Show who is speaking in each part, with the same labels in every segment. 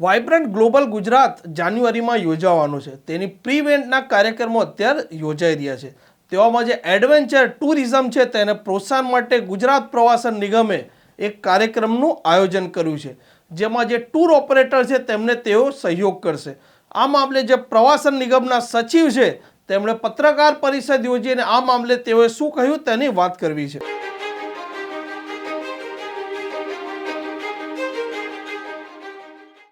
Speaker 1: Vibrant global Gujarat જાન્યુઆરીમાં યોજાવાનું છે. તેની પ્રિવેન્ટના કાર્યક્રમો અત્યારે યોજાઈ રહ્યા છે. તેવામાં જે એડવેન્ચર ટુરિઝમ છે તેને પ્રોત્સાહન માટે ગુજરાત પ્રવાસન નિગમે એક કાર્યક્રમનું આયોજન કર્યું છે. જેમાં જે ટૂર ઓપરેટર છે તેમને તેઓ સહયોગ કરશે. આ મામલે જે પ્રવાસન નિગમના સચિવ છે, તેમણે પત્રકાર પરિષદ યોજીને આ મામલે તેઓએ શું કહ્યું તેની વાત કરવી છે.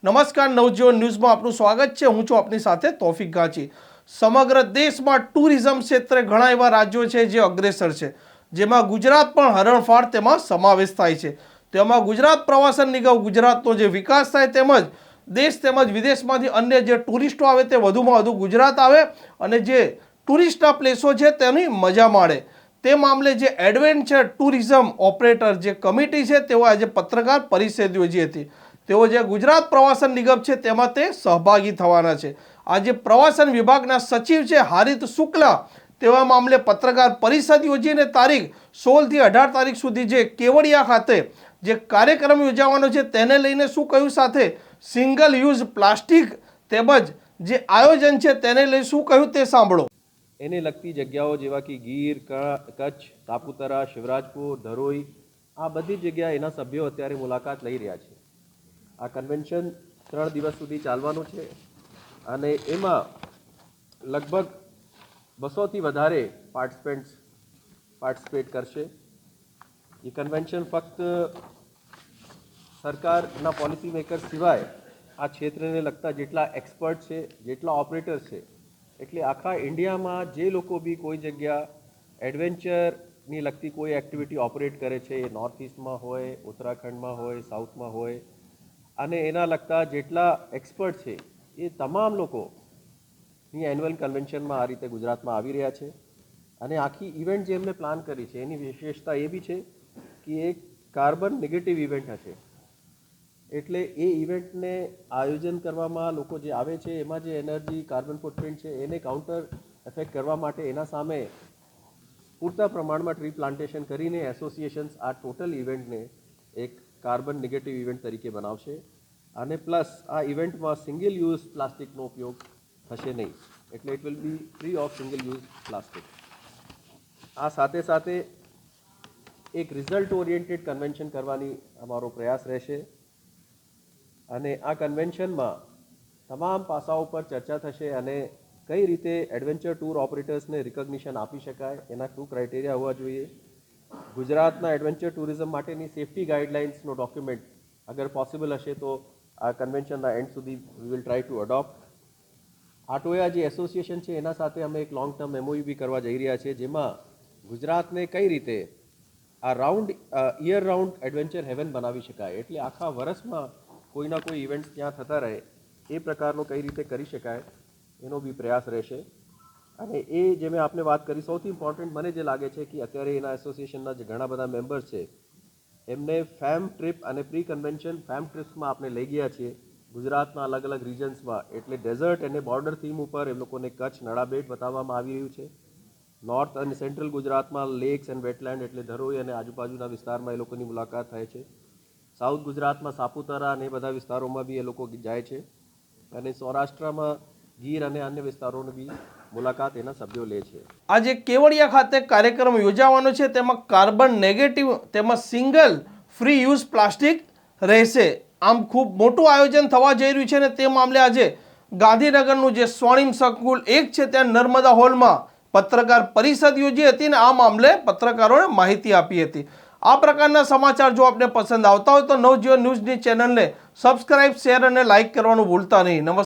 Speaker 1: નમસ્કાર નવજીવન ન્યૂઝમાં આપનું સ્વાગત છે. હું છું આપની સાથે તોફિક ગાચી. સમગ્ર દેશમાં ટુરિઝમ ક્ષેત્રે ઘણા એવા રાજ્યો છે જે અગ્રેસર છે. જેમાં ગુજરાત પણ હરણફાળ તેમાં સમાવેશ થાય છે. તેમાં ગુજરાત પ્રવાસન નિગમ, ગુજરાતનો જે વિકાસ થાય તેમજ દેશ તેમજ વિદેશમાંથી અન્ય જે ટુરિસ્ટો આવે તે વધુમાં વધુ ગુજરાત આવે અને જે ટુરિસ્ટના પ્લેસો છે તેની મજા માણે. તે મામલે જે એડવેન્ચર ટુરિઝમ ઓપરેટર જે કમિટી છે તેઓ આજે પત્રકાર પરિષદ યોજી હતી. તેઓ જે ગુજરાત પ્રવાસન નિગમ છે તેમાં તે સહભાગી થવાના છે. આજે પ્રવાસન વિભાગના સચિવ છે હારિત શુક્લા. તેવા મામલે પત્રકાર પરિષદ યોજીને તારીખ સોળથી અઢાર તારીખ સુધી જે કેવડિયા ખાતે જે કાર્યક્રમ યોજાવાનો છે તેને લઈને શું કહ્યું સાથે? સિંગલ યુઝ પ્લાસ્ટિક તેમજ જે આયોજન છે તેને લઈ શું કહ્યું તે સાંભળો.
Speaker 2: એને લગતી જગ્યાઓ જેવા કે ગીર કચ્છ સાપુતારા શિવરાજપુર, ધરોઈ, આ બધી જગ્યાએ એના સભ્યો અત્યારે મુલાકાત લઈ રહ્યા છે. આ કન્વેન્શન ત્રણ દિવસ સુધી ચાલવાનું છે. અને એમાં લગભગ બસોથી વધારે પાર્ટિસિપન્ટ્સ પાર્ટિસિપેટ કરશે. એ કન્વેન્શન ફક્ત સરકારના પોલિસી મેકર સિવાય આ ક્ષેત્રને લગતા જેટલા એક્સપર્ટ છે, જેટલા ઓપરેટર છે, એટલે આખા ઇન્ડિયામાં જે લોકો બી કોઈ જગ્યા એડવેન્ચરની લગતી કોઈ એક્ટિવિટી ઓપરેટ કરે છે, એ નોર્થ ઇસ્ટમાં હોય, ઉત્તરાખંડમાં હોય સાઉથમાં હોય અને એના લગતા જેટલા એક્સપર્ટ છે, એ તમામ લોકોની એન્યુઅલ કન્વેન્શનમાં આ રીતે ગુજરાતમાં આવી રહ્યા છે. અને આખી ઇવેન્ટ જે એમને પ્લાન કરી છે, એની વિશેષતા એ બી છે કે એક કાર્બન નેગેટિવ ઇવેન્ટ હશે. એટલે એ ઇવેન્ટને આયોજન કરવામાં લોકો જે આવે છે, એમાં જે એનર્જી કાર્બન ફૂટપ્રિન્ટ છે, એને કાઉન્ટર એફેક્ટ કરવા માટે એના સામે પૂરતા પ્રમાણમાં ટ્રી પ્લાન્ટેશન કરીને એસોસિએશન્સ આ ટોટલ ઇવેન્ટને એક કાર્બન નેગેટિવ ઇવેન્ટ તરીકે બનાવશે. અને પ્લસ આ ઇવેન્ટમાં સિંગલ યુઝ પ્લાસ્ટિકનો ઉપયોગ થશે નહીં. એટલે it will be free of single use plastic આ સાથે સાથે એક રિઝલ્ટ ઓરિએન્ટેડ કન્વેન્શન કરવાની અમારો પ્રયાસ રહેશે. અને આ કન્વેન્શનમાં તમામ પાસાઓ પર ચર્ચા થશે અને કઈ રીતે એડવેન્ચર ટૂર ઓપરેટર્સને રિકગ્નિશન આપી શકાય એના શું ક્રાઇટેરિયા હોવા જોઈએ. ગુજરાતના એડવેન્ચર ટુરિઝમ માટેની સેફટી ગાઈડલાઇન્સનો ડોક્યુમેન્ટ અગર પોસિબલ હશે તો આ કન્વેન્શનના એન્ડ સુધી we will try to adopt આટોયા જે એસોસિએશન છે એના સાથે અમે એક લોંગ ટર્મ એમઓયુ બી કરવા જઈ રહ્યા છીએ, જેમાં ગુજરાતને કઈ રીતે આ round year round adventure haven બનાવી શકાય. એટલે આખા વર્ષમાં કોઈના કોઈ ઇવેન્ટ્સ ત્યાં થતા રહે, એ પ્રકારનો કઈ રીતે કરી શકાય, એનો બી પ્રયાસ રહેશે. અને એ જે મેં આપને વાત કરી, સૌથી ઇમ્પોર્ટન્ટ મને જે લાગે છે કે અત્યારે એના એસોસિએશનના જે ઘણા બધા મેમ્બર્સ છે, એમને ફેમ ટ્રીપ અને પ્રી કન્વેન્શન ફેમ ટ્રીપ્સમાં આપણે લઈ ગયા છીએ. ગુજરાતના અલગ અલગ રિજન્સમાં એટલે ડેઝર્ટ અને બોર્ડર થીમ ઉપર એ લોકોને કચ્છ નડાબેટ બતાવવામાં આવી રહ્યું છે. નોર્થ અને સેન્ટ્રલ ગુજરાતમાં લેક્સ એન્ડ વેટલેન્ડ એટલે ધરોઈ અને આજુબાજુના વિસ્તારમાં એ લોકોની મુલાકાત થાય છે. સાઉથ ગુજરાતમાં સાપુતારા અને એ બધા વિસ્તારોમાં બી એ લોકો જાય છે. અને સૌરાષ્ટ્રમાં ગીર અને અન્ય વિસ્તારોને બી મુલાકાત એના સભ્યો લે છે.
Speaker 1: આજે કેવડિયા ખાતે કાર્યક્રમ યોજાવાનો છે. તેમાં કાર્બન નેગેટિવ તેમજ સિંગલ, ફ્રી યુઝ પ્લાસ્ટિક રહેશે. આમ ખૂબ મોટું આયોજન થવા જઈ રહ્યું છે અને તે મામલે આજે ગાંધીનગરનું જે સ્વર્ણિમ સંકુલ એક છે, ત્યાં નર્મદા હોલમાં પત્રકાર પરિષદ યોજી હતી અને આ મામલે પત્રકારોને માહિતી આપી હતી. આ પ્રકારના સમાચાર જો આપને પસંદ આવતા હોય તો નવજીવન ન્યૂઝની ચેનલને સબસ્ક્રાઇબ, શેર અને લાઇક કરવાનું ભૂલતા નહીં. નમસ્કાર.